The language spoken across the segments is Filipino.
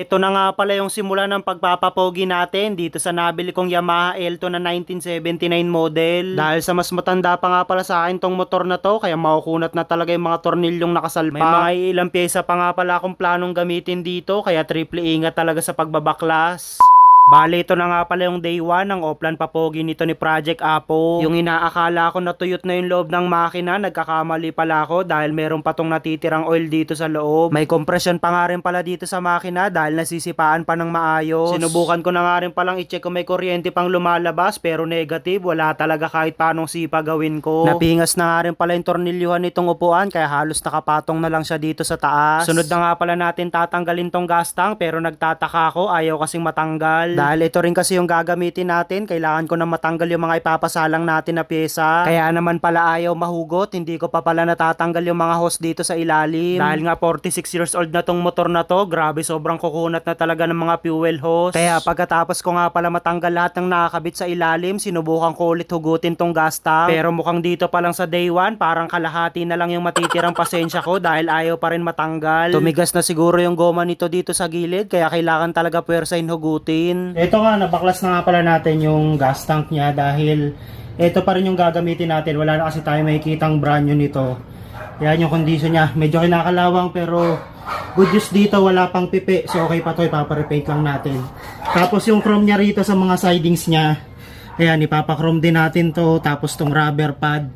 Ito na nga pala yung simula ng pagpapapogi natin dito sa nabili kong Yamaha Elto na 1979 model. Dahil sa mas matanda pa nga pala sa akin tong motor na to, kaya makukunat na talaga yung mga tornilyong nakasalpa. May mga ilang pyesa pa nga pala akong planong gamitin dito, kaya triple ingat talaga sa pagbabaklas. Bale, ito na nga pala yung day 1 ng offline papogi nito ni Project Apo. Yung inaakala ko na tuyot na yung loob ng makina, nagkakamali pala ako dahil meron pa tong natitirang oil dito sa loob. May compression pa nga rin pala dito sa makina dahil nasisipaan pa ng maayos. Sinubukan ko na nga rin palang i-check kung may kuryente pang lumalabas pero negative, wala talaga kahit paanong sipa gawin ko. Napingas na nga rin pala yung tornilyuhan nitong upuan kaya halos nakapatong na lang siya dito sa taas. Sunod na nga pala natin tatanggalin tong gas tank pero nagtataka ako ayaw kasing matanggal. Dahil ito rin kasi yung gagamitin natin, kailangan ko na matanggal yung mga ipapasalang natin na pyesa. Kaya naman pala ayaw mahugot, hindi ko pa pala natatanggal yung mga hose dito sa ilalim. Dahil nga 46 years old na tong motor na to, grabe sobrang kukunat na talaga ng mga fuel hose. Kaya pagkatapos ko nga pala matanggal lahat ng nakakabit sa ilalim, sinubukan ko ulit hugutin tong gas tank. Pero mukhang dito pa lang sa day 1, parang kalahati na lang yung matitirang pasensya ko dahil ayaw pa rin matanggal. Tumigas na siguro yung goma nito dito sa gilid, kaya kailangan talaga puwersahin hugutin. Ito nga, nabaklas na nga pala natin yung gas tank niya dahil ito pa rin yung gagamitin natin. Wala na kasi tayo makikitang brand new nito. Yan yung condition niya. Medyo kinakalawang pero good news dito wala pang pipi. So okay pa to, ipaparepaint lang natin. Tapos yung chrome niya rito sa mga sidings niya. Ayan, ipapachrome din natin to. Tapos tong rubber pad.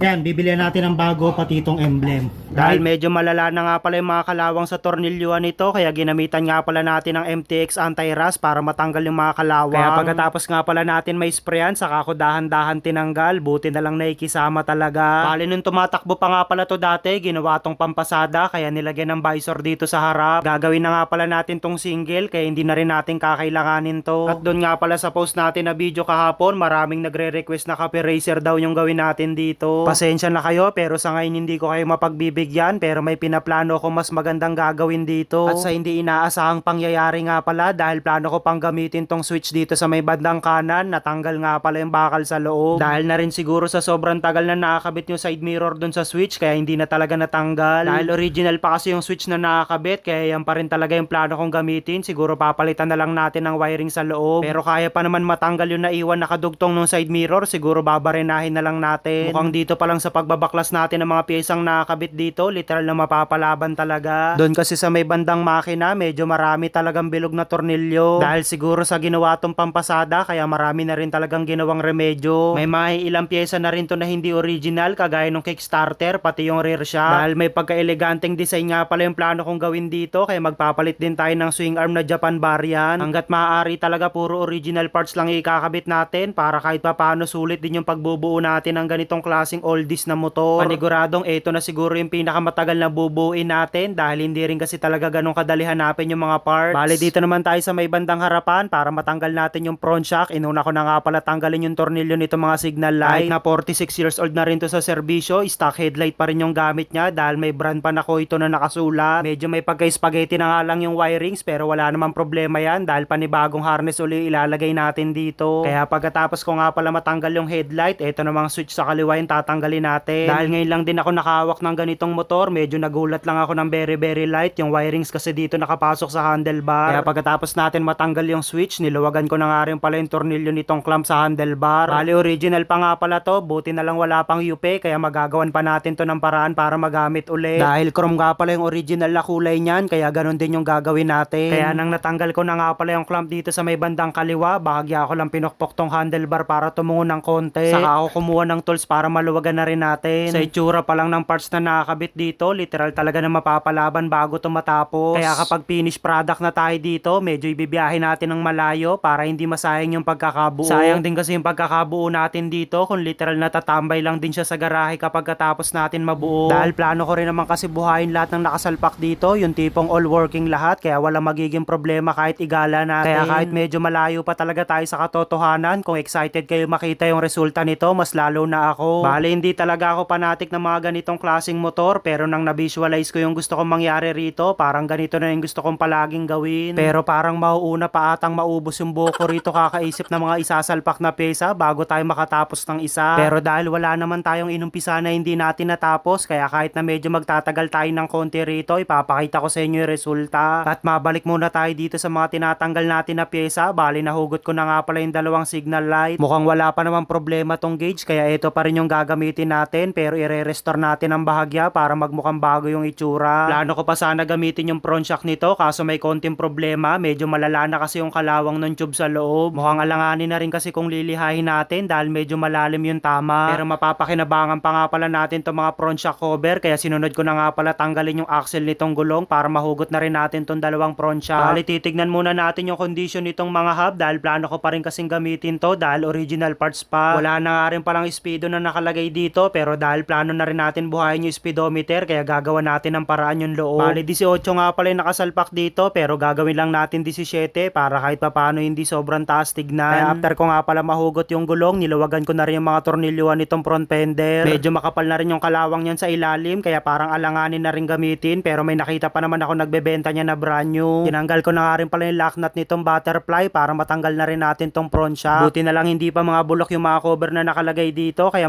Yan, bibili natin ng bago pati itong emblem. Dahil medyo malala na nga pala yung mga kalawang sa tornilyuhan nito, kaya ginamitan nga pala natin ng MTX anti-rust para matanggal yung mga kalawang. Kaya pagkatapos nga pala natin may sprayan, saka ako dahan-dahan tinanggal, buti na lang naikisama talaga. Bali nung tumatakbo pa nga pala to dati, ginawa tong pampasada, kaya nilagyan ng visor dito sa harap. Gagawin na nga pala natin tong single, kaya hindi na rin natin kakailanganin to. At doon nga pala sa post natin na video kahapon, maraming nagre-request na copy racer daw yung gawin natin dito. Pasensya na kayo pero sa ngayon hindi ko kayo mapagbibigyan pero may pinaplano ako mas magandang gagawin dito. At sa hindi inaasahang pangyayari nga pala dahil plano ko pang gamitin tong switch dito sa may bandang kanan, natanggal nga pala yung bakal sa loob. Dahil na rin siguro sa sobrang tagal na nakakabit yung side mirror dun sa switch kaya hindi na talaga natanggal. Dahil original pa kasi yung switch na nakakabit kaya yan pa rin talaga yung plano kong gamitin. Siguro papalitan na lang natin ng wiring sa loob. Pero kaya pa naman matanggal yung naiwan nakadugtong ng side mirror. Siguro babarenahin na lang natin. Mukhang dito pa lang sa pagbabaklas natin ng mga piyesang nakakabit dito, literal na mapapalaban talaga. Doon kasi sa may bandang makina, medyo marami talagang bilog na tornilyo. Dahil siguro sa ginawa tong pampasada, kaya marami na rin talagang ginawang remedyo. May mga ilang pyesa na rin to na hindi original, kagaya ng Kickstarter, pati yung rear shock. Dahil may pagka-eleganteng design nga pala yung plano kong gawin dito, kaya magpapalit din tayo ng swing arm na Japan bar yan. Hanggat maaari talaga puro original parts lang ikakabit natin, para kahit papaano sulit din yung pagbubuo natin ng ganitong klaseng oldies na motor. Paniguradong ito na siguro yung pinakamatagal na bubuin natin dahil hindi rin kasi talaga ganun kadali hanapin yung mga parts. Bale dito naman tayo sa may bandang harapan para matanggal natin yung front shock. Inuna ko na nga pala tanggalin yung tornilyo nito mga signal light. Kahit na 46 years old na rin to sa serbisyo, stock headlight pa rin yung gamit niya dahil may brand pa na ko ito na nakasulat. Medyo may pagka-spaghetti na nga lang yung wirings pero wala namang problema yan dahil panibagong harness uli ilalagay natin dito. Kaya pagkatapos ko nga pala matanggal yung headlight, ito namang switch sa kaliwa yung tatanggalin natin. Dahil ngayon lang din ako nakahawak ng ganitong motor, medyo nagulat lang ako ng very very light. Yung wirings kasi dito nakapasok sa handlebar. Kaya pagkatapos natin matanggal yung switch, niluwagan ko na nga rin pala yung tornilyo nitong clamp sa handlebar. Bali original pa nga pala to, buti na lang wala pang UP, kaya magagawan pa natin to ng paraan para magamit uli. Dahil chrome nga pala yung original na kulay niyan, kaya ganun din yung gagawin natin. Kaya nang natanggal ko na nga pala yung clamp dito sa may bandang kaliwa, bahagya ako lang pinokpok tong handlebar para tumungo ng konti. Saka ako kumuha ng tools para maluwagan na rin natin. Sa itsura pa lang ng parts na nakakabit dito, literal talaga na mapapalaban bago to matapos. Kaya kapag finished product na tayo dito, medyo ibibiyahe natin ng malayo para hindi masayang yung pagkakabuo. Sayang din kasi yung pagkakabuo natin dito kung literal natatambay lang din siya sa garahe kapag katapos natin mabuo. Dahil plano ko rin naman kasi buhayin lahat ng nakasalpak dito, yung tipong all working lahat, kaya wala magiging problema kahit igala natin. Kaya kahit medyo malayo pa talaga tayo sa katotohanan, kung excited kayo makita yung resulta nito, mas lalo na ako. Bale, Hindi talaga ako panatik ng mga ganitong klaseng motor pero nang na-visualize ko yung gusto kong mangyari rito, parang ganito na yung gusto kong palaging gawin. Pero parang mauuna pa atang maubos yung buko rito kakaisip ng mga isasalpak na pesa bago tayo makatapos ng isa. Pero dahil wala naman tayong inumpisa na hindi natin natapos, kaya kahit na medyo magtatagal tayo ng konti rito, ipapakita ko sa inyo yung resulta. At mabalik muna tayo dito sa mga tinatanggal natin na pyesa. Bali, nahugot ko na nga pala yung dalawang signal light. Mukhang wala pa naman problema tong gauge, kaya ito pa rin yung gagamitin natin. Pero ire-restore natin ang bahagya para magmukhang bago yung itsura. Plano ko pa sana gamitin yung front shock nito, kaso may konting problema. Medyo malala na kasi yung kalawang ng tube sa loob. Mukhang alanganin na rin kasi kung lilihahin natin dahil medyo malalim yung tama. Pero mapapakinabangan pa nga pala natin tong mga front shock cover, kaya sinunod ko na nga pala tanggalin yung axle nitong gulong para mahugot na rin natin tong dalawang front shock. Bali, titignan muna natin yung condition nitong mga hub dahil plano ko pa rin kasing gamitin to dahil original parts pa. Wala na nga rin palang speedo na nakalagay dito pero dahil plano na rin natin buhayin yung speedometer kaya gagawa natin ng paraan yung loob. Bali, 18 nga pala yung nakasalpak dito pero gagawin lang natin 17 para kahit papano hindi sobrang taas tignan. Kaya after ko nga pala mahugot yung gulong, niluwagan ko na rin yung mga tornilyuhan nitong front fender. Medyo makapal na rin yung kalawang yan sa ilalim kaya parang alanganin na rin gamitin pero may nakita pa naman ako nagbebenta niya na brand new. Tinanggal ko na nga rin pala yung lock nut nitong butterfly para matanggal na rin natin tong front shock. Buti na lang hindi pa mga bulok yung mga cover na nakalagay dito kaya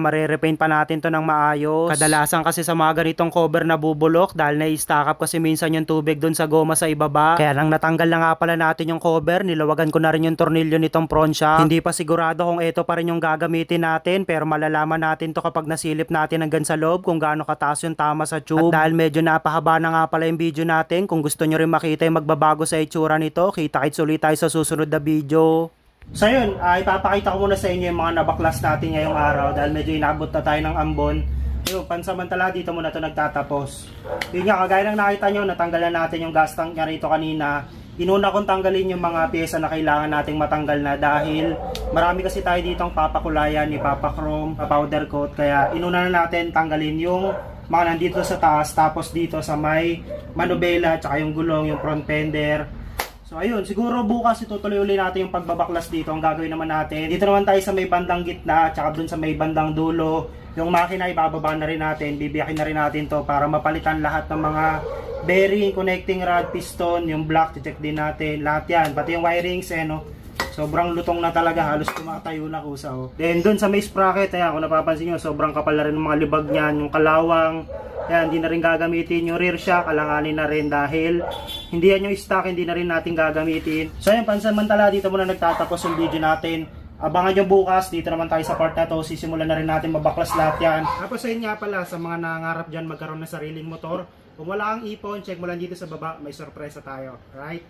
marere-paint pa natin to ng maayos. Kadalasan kasi sa mga ganitong cover na bubulok dahil na-stack up kasi minsan yung tubig dun sa goma sa ibaba. Kaya nang natanggal na nga pala natin yung cover, nilawagan ko na rin yung tornilyo nitong shock. Hindi pa sigurado kung ito pa rin yung gagamitin natin pero malalaman natin to kapag nasilip natin hanggang sa loob kung gaano kataas yung tama sa tube. At dahil medyo napahaba na nga pala yung video natin, kung gusto nyo rin makita yung magbabago sa itsura nito, kita-kits ulit tayo sa susunod na video. So yun, ah, ipapakita ko muna sa inyo yung mga nabaklas natin ngayong araw dahil medyo inabot na tayo ng ambon. Yun, pansamantala dito muna ito nagtatapos. Yun nga, kagaya ng nakita nyo, natanggalan natin yung gas tank niya rito kanina. Inuna kong tanggalin yung mga pyesa na kailangan nating matanggal na dahil marami kasi tayo dito ang papakulayan ni Papa Chrome, powder coat. Kaya inuna na natin tanggalin yung mga nandito sa taas tapos dito sa may manubela tsaka yung gulong, yung front fender. So ayun, siguro bukas itutuloy uli natin yung pagbabaklas dito. Ang gagawin naman natin, dito naman tayo sa may bandang gitna, tsaka dun sa may bandang dulo. Yung makina ibababa na rin natin, bibiyakin na rin natin to para mapalitan lahat ng mga bearing, connecting rod, piston, yung block, check din natin. Lahat yan, pati yung wirings eh no. Sobrang lutong na talaga, halos tumatayo na kusa oh. Then dun sa may sprocket, ayan, kung napapansin nyo, sobrang kapal na rin ng mga libag niyan, yung kalawang, yan, hindi na rin gagamitin yung rear shock, alanganin na rin dahil hindi yan yung stock, hindi na rin natin gagamitin. So yan, pansamantala dito muna nagtatapos yung video natin. Abangan nyo bukas, dito naman tayo sa part na to, sisimulan na rin natin mabaklas lahat yan. Tapos ayun nga pala, sa mga nangarap dyan magkaroon ng sariling motor, kung wala kang ipon, check mo lang dito sa baba, may sorpresa tayo. Right?